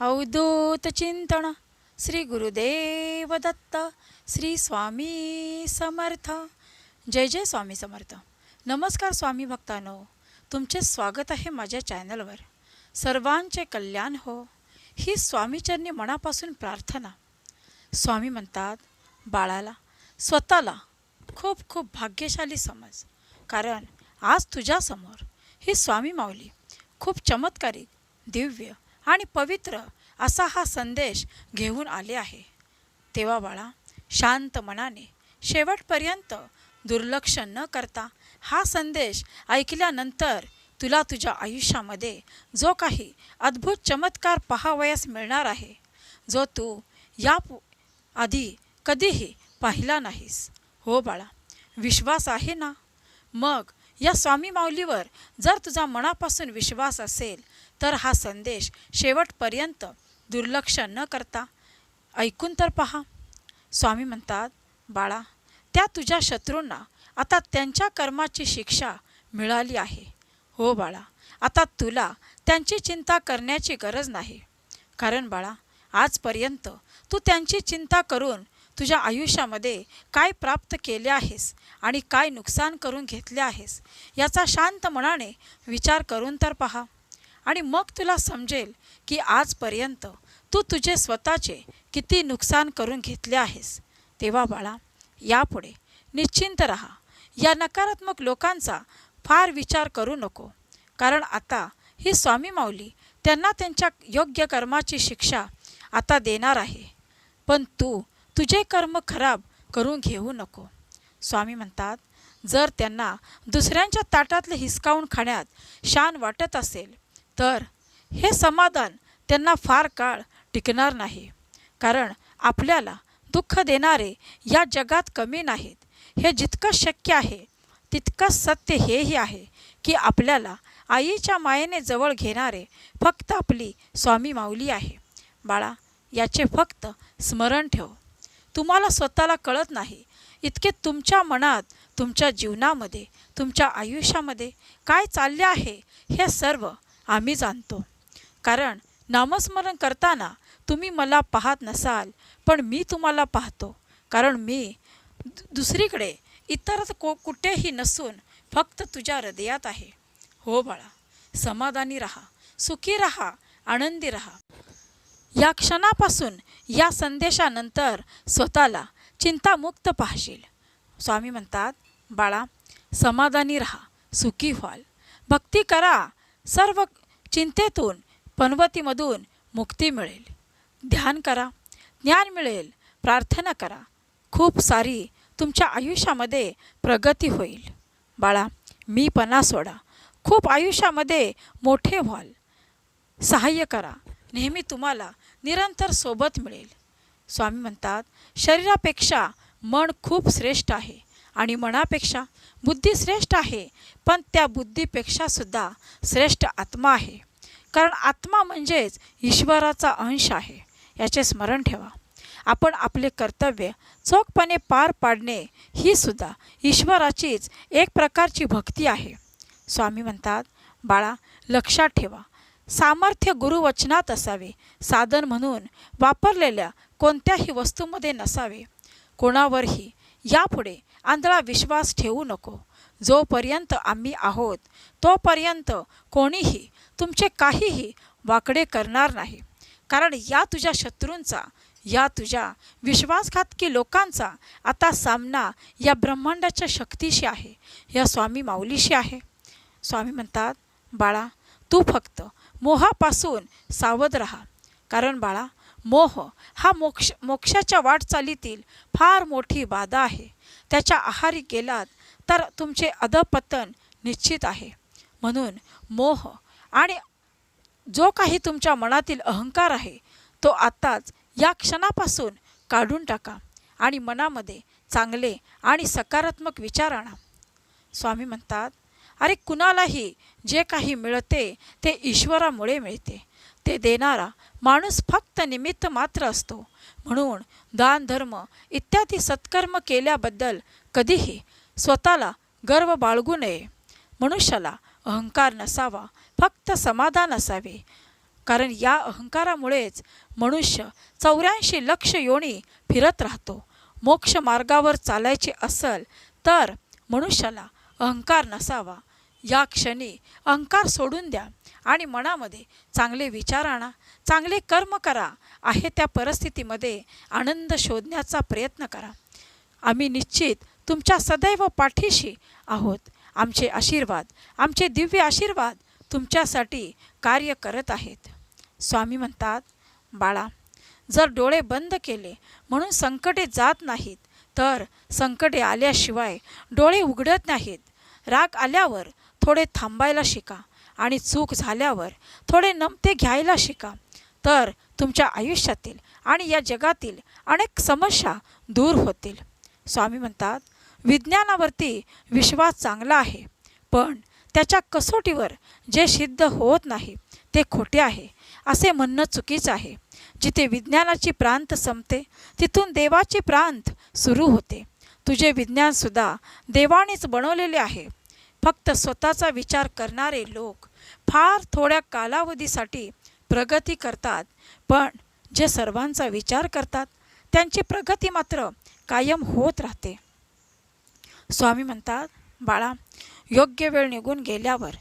अवधूत चिंतन श्री गुरुदेव दत्त श्री स्वामी समर्थ. जय जय स्वामी समर्थ. नमस्कार स्वामी भक्तानो. तुमचे स्वागत आहे माझ्या चॅनलवर. सर्वांचे कल्याण हो. ही स्वामीचरणी मनापासून प्रार्थना. स्वामी म्हणतात बाळाला स्वतःला खूप खूप भाग्यशाली समज. कारण आज तुझ्यासमोर ही स्वामी माऊली खूप चमत्कारिक दिव्य आणि पवित्र असा हा संदेश घेऊन आले आहे. तेव्हा बाळा शांत मनाने शेवटपर्यंत दुर्लक्ष न करता हा संदेश ऐकल्यानंतर तुला तुझ्या आयुष्यामध्ये जो काही अद्भुत चमत्कार पहावयास मिळणार आहे जो तू या आधी कधीही पाहिला नाहीस. हो बाळा विश्वास आहे ना? मग या स्वामी माऊलीवर जर तुझा मनापासून विश्वास असेल तर हा संदेश शेवटपर्यंत दुर्लक्ष न करता ऐकून तर पहा. स्वामी म्हणतात बाळा त्या तुझ्या शत्रूंना आता त्यांच्या कर्माची शिक्षा मिळाली आहे. हो बाळा आता तुला त्यांची चिंता करण्याची गरज नाही. कारण बाळा आजपर्यंत तू त्यांची चिंता करून तुझ्या आयुष्यामध्ये काय प्राप्त केले आहेस आणि काय नुकसान करून घेतले आहेस याचा शांत मनाने विचार करून तर पहा. आणि मग तुला समजेल की आजपर्यंत तू तुझे स्वतःचे किती नुकसान करून घेतले आहेस. तेव्हा बाळा यापुढे निश्चिंत राहा. या नकारात्मक लोकांचा फार विचार करू नको. कारण आता ही स्वामी माऊली त्यांना त्यांच्या योग्य कर्माची शिक्षा आता देणार आहे. पण तू तुझे कर्म खराब करून घेऊ नको. स्वामी म्हणतात जर त्यांना दुसऱ्यांच्या ताटातले हिसकावून खाण्यात शान वाटत असेल तर हे समाधान त्यांना फार काळ टिकणार नाही. कारण आपल्याला दुःख देणारे या जगात कमी नाहीत. हे जितकं शक्य आहे तितकंच सत्य हेही आहे की आपल्याला आईच्या मायेने जवळ घेणारे फक्त आपली स्वामी माऊली आहे. बाळा याचे फक्त स्मरण ठेव. तुम्हाला स्वतःला कळत नाही. इतके तुमच्या मनात तुमच्या जीवनामध्ये तुमच्या आयुष्यामध्ये काय चालले आहे हे सर्व आम्ही जाणतो. कारण नामस्मरण करताना तुम्ही मला पाहत नसाल पण मी तुम्हाला पाहतो. कारण मी दु- दुसरीकडे इतर को कुठेही नसून फक्त तुझ्या हृदयात आहे. हो बाळा समाधानी राहा सुखी राहा आनंदी राहा. या क्षणापासून या संदेशानंतर स्वतःला चिंतामुक्त पाहशील. स्वामी म्हणतात बाळा समाधानी राहा सुखी व्हाल. भक्ती करा सर्व चिंतेतून पनवतीमधून मुक्ती मिळेल. ध्यान करा. ज्ञान मिळेल. प्रार्थना करा. खूप सारी तुमच्या आयुष्यामध्ये प्रगती होईल. बाळा मी पणा सोडा. खूप आयुष्यामध्ये मोठे व्हाल. सहाय्य करा. नेहमी तुम्हाला निरंतर सोबत मिळेल. स्वामी म्हणतात शरीरापेक्षा मन खूप श्रेष्ठ आहे. आणि मनापेक्षा बुद्धी श्रेष्ठ आहे. पण त्या बुद्धीपेक्षा सुद्धा श्रेष्ठ आत्मा आहे. कारण आत्मा म्हणजेच ईश्वराचा अंश आहे. याचे स्मरण ठेवा. आपण आपले कर्तव्य चोखपणे पार पाडणे ही सुद्धा ईश्वराचीच एक प्रकारची भक्ती आहे. स्वामी म्हणतात बाळा लक्षात ठेवा. सामर्थ्य गुरुवचनात असावे. साधन म्हणून वापरलेल्या कोणत्याही वस्तूमध्ये नसावे. कोणावरही यापुढे आंधळा विश्वास ठेवू नको. जोपर्यंत आम्ही आहोत तोपर्यंत कोणीही तुमचे काहीही वाकडे करणार नाही. कारण या तुझ्या शत्रूंचा या तुझ्या विश्वासघातकी लोकांचा आता सामना या ब्रह्मांडाच्या शक्तीशी आहे या स्वामी माऊलीशी आहे. स्वामी म्हणतात बाळा तू फक्त मोहापासून सावध राहा. कारण बाळा मोह हा मोक्ष मोक्षाच्या वाटचालीतील फार मोठी बाधा आहे. त्याच्या आहारी गेलात तर तुमचे अधपतन निश्चित आहे. म्हणून मोह आणि जो काही तुमच्या मनातील अहंकार आहे तो आत्ताच या क्षणापासून काढून टाका आणि मनामध्ये चांगले आणि सकारात्मक विचार आणा. स्वामी म्हणतात अरे कुणालाही जे काही मिळते ते ईश्वरामुळे मिळते. ते देणारा माणूस फक्त निमित्त मात्र असतो. म्हणून दान धर्म इत्यादी सत्कर्म केल्याबद्दल कधीही स्वतःला गर्व बाळगू नये. मनुष्याला अहंकार नसावा फक्त समाधान असावे. कारण या अहंकारामुळेच मनुष्य चौऱ्याऐंशी लक्ष योनी फिरत राहतो. मोक्ष मार्गावर चालायचे असेल तर मनुष्याला अहंकार नसावा. या क्षणी अहंकार सोडून द्या आणि मनामध्ये चांगले विचार आणा चांगले कर्म करा आहे त्या परिस्थितीमध्ये आनंद शोधण्याचा प्रयत्न करा. आम्ही निश्चित तुमच्या सदैव पाठीशी आहोत. आमचे आशीर्वाद आमचे दिव्य आशीर्वाद तुमच्यासाठी कार्य करत आहेत. स्वामी म्हणतात बाळा जर डोळे बंद केले म्हणून संकटे जात नाहीत तर संकटे आल्याशिवाय डोळे उघडत नाहीत. राग आल्यावर थोडे थांबायला शिका आणि चूक झाल्यावर थोडे नमते घ्यायला शिका. तर तुमच्या आयुष्यातील आणि या जगातील अनेक समस्या दूर होतील. स्वामी म्हणतात विज्ञानावरती विश्वास चांगला आहे पण त्याच्या कसोटीवर जे सिद्ध होत नाही ते खोटे आहे असे म्हणणं चुकीचं आहे. जिथे विज्ञानाची प्रांत संपते तिथून देवाची प्रांत सुरू होते. तुझे विज्ञानसुद्धा देवानेच बनवलेले आहे. फक्त स्वतःचा विचार करणारे लोक फार थोड्या कालावधीसाठी प्रगती करतात. पण जे सर्वांचा विचार करतात त्यांची प्रगती मात्र कायम होत राहते. स्वामी म्हणतात बाळा योग्य वेळ निघून गेल्यावर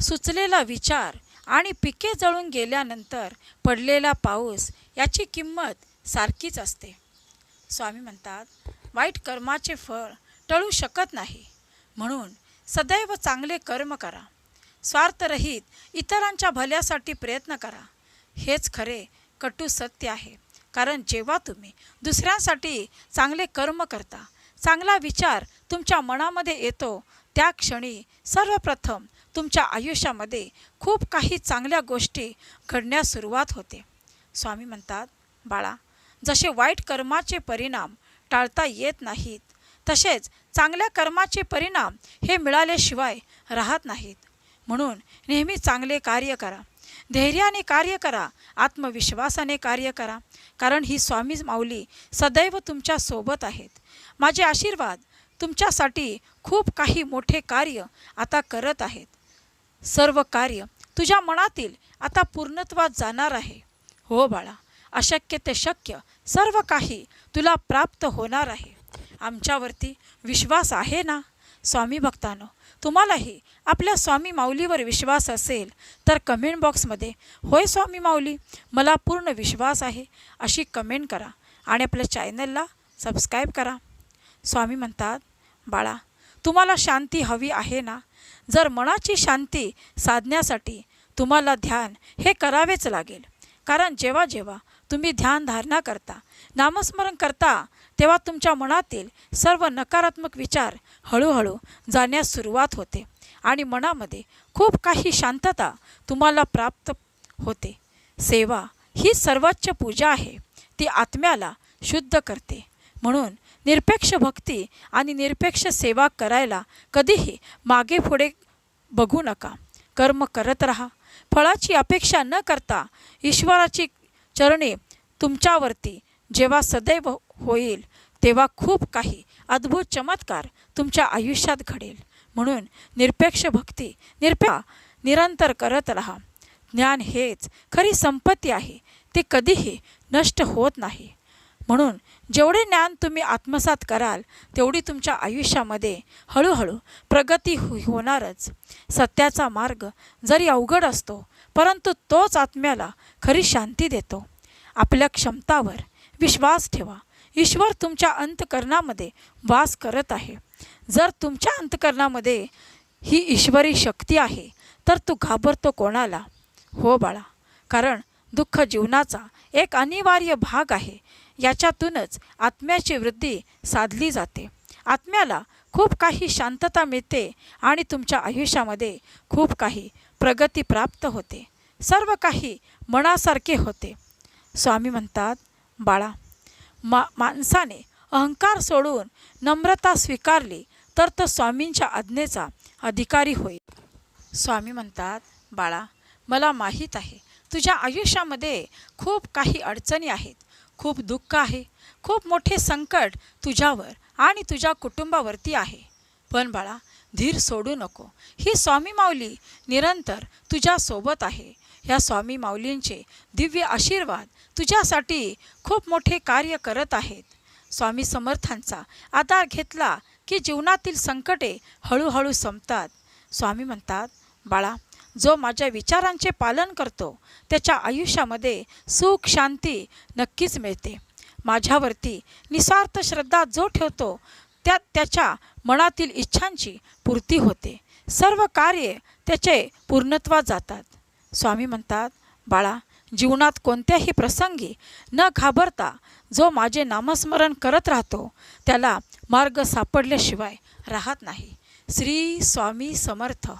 सुचलेला विचार आणि पिके जळून गेल्यानंतर पडलेला पाऊस याची किंमत सारखीच असते. स्वामी म्हणतात वाईट कर्माचे फळ टळू शकत नाही. म्हणून सदैव चांगले कर्म करा. स्वार्थरहित इतरांच्या भल्यासाठी प्रयत्न करा. हेच खरे कटू सत्य आहे. कारण जेव्हा तुम्ही दुसऱ्यांसाठी चांगले कर्म करता चांगला विचार तुमच्या मनामध्ये येतो त्या क्षणी सर्वप्रथम तुमच्या आयुष्यामध्ये खूप काही चांगल्या गोष्टी घडण्यास सुरुवात होते. स्वामी म्हणतात बाळा जसे वाईट कर्माचे परिणाम टाळता येत नाहीत तसेच चांगल्या कर्माचे परिणाम हे मिळाल्याशिवाय राहत नाहीत. म्हणून नेहमी चांगले कार्य करा. धैर्याने कार्य करा. आत्मविश्वासाने कार्य करा. कारण ही स्वामी माऊली सदैव तुमच्यासोबत आहेत. माझे आशीर्वाद तुमच्यासाठी खूप काही मोठे कार्य आता करत आहेत. सर्व कार्य तुझ्या मनातील आता पूर्णत्वात जाणार आहे. हो बाळा अशक्य ते शक्य सर्व काही तुला प्राप्त होणार आहे. आमच्यावरती विश्वास आहे ना? स्वामी भक्तानो तुम्हालाही आपल्या स्वामी माऊलीवर विश्वास असेल तर कमेंट बॉक्समध्ये होय स्वामी माऊली मला पूर्ण विश्वास आहे अशी कमेंट करा आणि आपल्या चॅनलला सबस्क्राईब करा. स्वामी म्हणतात बाळा तुम्हाला शांती हवी आहे ना? जर मनाची शांती साधण्यासाठी तुम्हाला ध्यान हे करावेच लागेल. कारण जेव्हा जेव्हा तुम्ही ध्यान धारणा करता नामस्मरण करता तेव्हा तुमच्या मनातील सर्व नकारात्मक विचार हळूहळू जाण्यास सुरुवात होते आणि मनामध्ये खूप काही शांतता तुम्हाला प्राप्त होते. सेवा ही सर्वोच्च पूजा आहे. ती आत्म्याला शुद्ध करते. म्हणून निरपेक्ष भक्ती आणि निरपेक्ष सेवा करायला कधीही मागे पुढे बघू नका. कर्म करत राहा. फळाची अपेक्षा न करता ईश्वराची चरणे तुमच्यावरती जेव्हा सदैव होईल तेव्हा खूप काही अद्भुत चमत्कार तुमच्या आयुष्यात घडेल. म्हणून निरपेक्ष भक्ती निरपे निरंतर करत राहा. ज्ञान हेच खरी संपत्ती आहे. ते कधीही नष्ट होत नाही. म्हणून जेवढे ज्ञान तुम्ही आत्मसात कराल तेवढी तुमच्या आयुष्यामध्ये हळूहळू प्रगती हो-, होणारच. सत्याचा मार्ग जरी अवघड असतो परंतु तोच आत्म्याला खरी शांती देतो. आपल्या क्षमतावर विश्वास ठेवा. ईश्वर तुमच्या अंतकरणामध्ये वास करत आहे. जर तुमच्या अंतकरणामध्ये ही ईश्वरी शक्ती आहे तर तू घाबरतो कोणाला? हो बाळा कारण दुःख जीवनाचा एक अनिवार्य भाग आहे. याच्यातूनच आत्म्याची वृद्धी साधली जाते. आत्म्याला खूप काही शांतता मिळते आणि तुमच्या आयुष्यामध्ये खूप काही प्रगती प्राप्त होते. सर्व काही मनासारखे होते. स्वामी म्हणतात बाळा मा माणसाने अहंकार सोडून नम्रता स्वीकारली तर तो स्वामींच्या आज्ञेचा अधिकारी होईल. स्वामी म्हणतात बाळा मला माहीत आहे तुझ्या आयुष्यामध्ये खूप काही अडचणी आहेत. खूप दुःख आहे. खूप मोठे संकट तुझ्यावर आणि तुझ्या कुटुंबावरती आहे. पण बाळा धीर सोडू नको. ही स्वामी माऊली निरंतर तुझ्यासोबत आहे. ह्या स्वामी माऊलींचे दिव्य आशीर्वाद तुझ्यासाठी खूप मोठे कार्य करत आहेत. स्वामी समर्थांचा आधार घेतला की जीवनातील संकटे हळूहळू संपतात. स्वामी म्हणतात बाळा जो माझ्या विचारांचे पालन करतो त्याच्या आयुष्यामध्ये सुख शांती नक्कीच मिळते. माझ्यावरती निस्वार्थ श्रद्धा जो ठेवतो त्या त्याच्या मनातील इच्छांची पूर्ती होते. सर्व कार्ये त्याचे पूर्णत्वात जातात. स्वामी म्हणतात बाळा जीवनात कोणत्याही प्रसंगी न घाबरता जो माझे नामस्मरण करत राहतो त्याला मार्ग सापडल्याशिवाय राहत नाही. श्री स्वामी समर्थ.